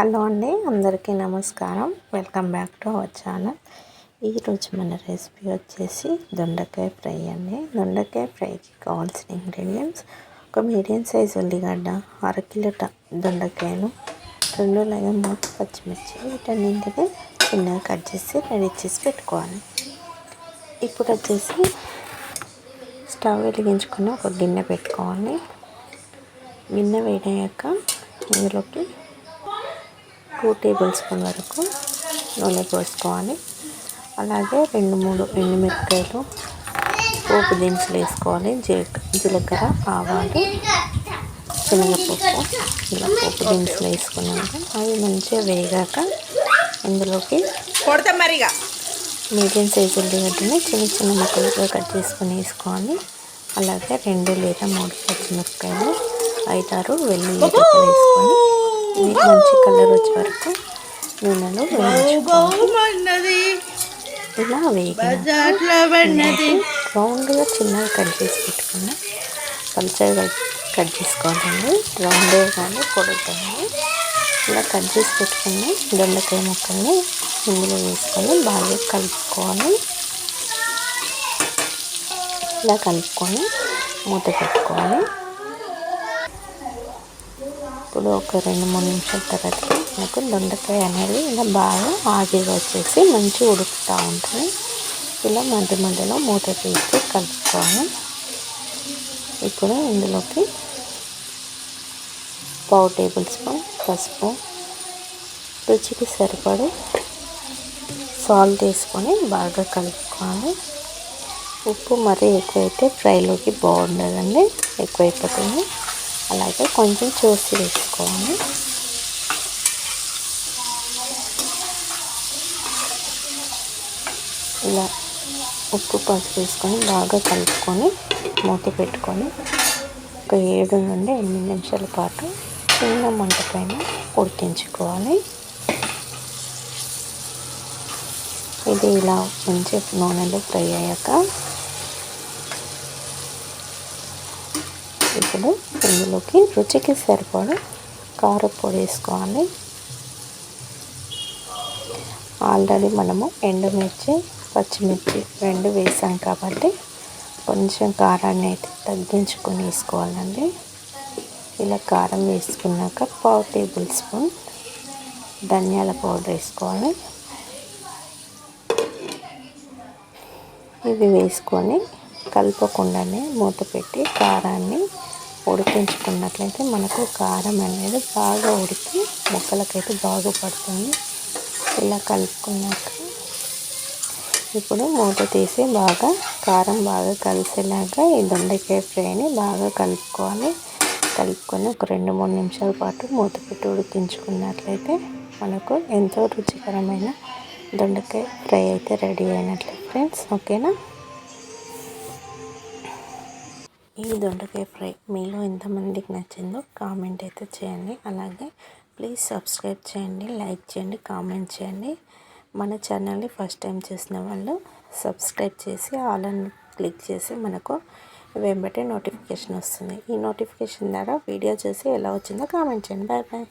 Hello అండి అందరికీ నమస్కారం. Welcome back to our channel ఈరోజు మన రెసిపీ వచ్చేసి దొండకాయ ఫ్రై అండి. దొండకాయ ఫ్రైకి కావాల్సిన ఇంగ్రీడియంట్స్ ఒక మీడియం సైజ్ ఉల్లిగడ్డ అరకిలో దొండకాయను రెండు లేదా మూడు పచ్చిమిర్చి వీటన్నింటినీ చిన్నగా కట్ చేసి రెడీ చేసి పెట్టుకోవాలి. ఇప్పుడు వచ్చేసి స్టవ్ వెలిగించుకుని ఒక గిన్నె పెట్టుకోవాలి. గిన్నె వేడయ్యాక ఇందులోకి టూ టేబుల్ స్పూన్ వరకు నూనె పోసుకోవాలి. అలాగే రెండు మూడు ఎండుమిరపకాయలు పోపు దినుసులు వేసుకోవాలి. జీలకర్ర ఆవాలు శనగపప్పు ఇలా పోపు దినుసులు వేసుకున్నాక అవి మంచిగా వేగాక కొడతాం మరిగా మీడియం సైజు ఉల్లిగడ్డని చిన్న చిన్న ముక్కలుగా కట్ చేసుకొని వేసుకోవాలి. అలాగే రెండు లేదా మూడు పచ్చిమిరపకాయలు ఐదారు వెల్లుల్లి వేసుకొని మంచి కలర్ వచ్చే వరకు నూనెలో వేయించుకోవాలి. ఇలా వేగి రౌండ్గా చిన్నగా కట్ చేసి పెట్టుకుని పల్చగా కట్ చేసుకోవాలండి రౌండ్గా కానీ పొడుగుతుంది ఇలా కట్ చేసి పెట్టుకుని దొండకాయ ముక్కల్ని ఇందులో వేసుకొని బాగా కలుపుకోవాలి ఇలా కలుపుకొని మూత పెట్టుకోవాలి ఇప్పుడు ఒక రెండు మూడు నిమిషాల తర్వాత మనకు దొండకాయ అనేది ఇలా బాగా ఆగిగా వచ్చేసి మంచి ఉడుకుతూ ఉంటుంది. ఇలా మధ్య మధ్యలో మూత తీసి కలుపుకోవాలి ఇప్పుడు ఇందులోకి పావు టేబుల్ స్పూన్ పసుపు రుచికి సరిపడి సాల్ట్ వేసుకొని బాగా కలుపుకోవాలి ఉప్పు మరీ ఎక్కువైతే ఫ్రైలోకి బాగుండదండి ఎక్కువైపోతుంది. అలాగే కొంచెం చూసి వేసుకోవాలి. ఇలా ఉప్పు పసుపు వేసుకొని బాగా కలుపుకొని మూత పెట్టుకొని ఒక ఏడు నుండి ఎనిమిది నిమిషాల పాటు చిన్న మంట పైన ఉడికించుకోవాలి. ఇది ఇలా మంచి నూనెలో ఫ్రై అయ్యాక ఇప్పుడు ఇందులోకి రుచికి సరిపడా కారపొడి వేసుకోవాలి. ఆల్రెడీ మనము ఎండుమిర్చి పచ్చిమిర్చి రెండు వేసాం కాబట్టి కొంచెం కారాన్ని అయితే తగ్గించుకొని వేసుకోవాలండి. ఇలా కారం వేసుకున్నాక పావు టేబుల్ స్పూన్ ధనియాల పౌడర్ వేసుకోవాలి. ఇవి వేసుకొని కలపకుండానే మూత పెట్టి కారాన్ని ఉడికించుకున్నట్లయితే మనకు కారం అనేది బాగా ఉడికి ముక్కలకైతే బాగా పడుతుంది. ఇలా కలుపుకున్నాక ఇప్పుడు మూత తీసి బాగా కారం బాగా కలిసేలాగా ఈ దొండకాయ ఫ్రైని బాగా కలుపుకోవాలి. కలుపుకొని ఒక రెండు మూడు నిమిషాల పాటు మూత పెట్టి ఉడికించుకున్నట్లయితే మనకు ఎంతో రుచికరమైన దొండకాయ ఫ్రై అయితే రెడీ అయినట్లే ఫ్రెండ్స్. ఓకేనా? ఈ దొండకాయ ఫ్రై మీలో ఎంతమందికి నచ్చిందో కామెంట్ అయితే చేయండి. అలాగే ప్లీజ్ సబ్స్క్రైబ్ చేయండి లైక్ చేయండి కామెంట్ చేయండి. మన ఛానల్ని ఫస్ట్ టైం చేసిన వాళ్ళు సబ్స్క్రైబ్ చేసి ఆల్ అని క్లిక్ చేసి మనకు వెంబటే నోటిఫికేషన్ వస్తుంది. ఈ నోటిఫికేషన్ ద్వారా వీడియో చూసి ఎలా వచ్చిందో కామెంట్ చేయండి. Bye bye.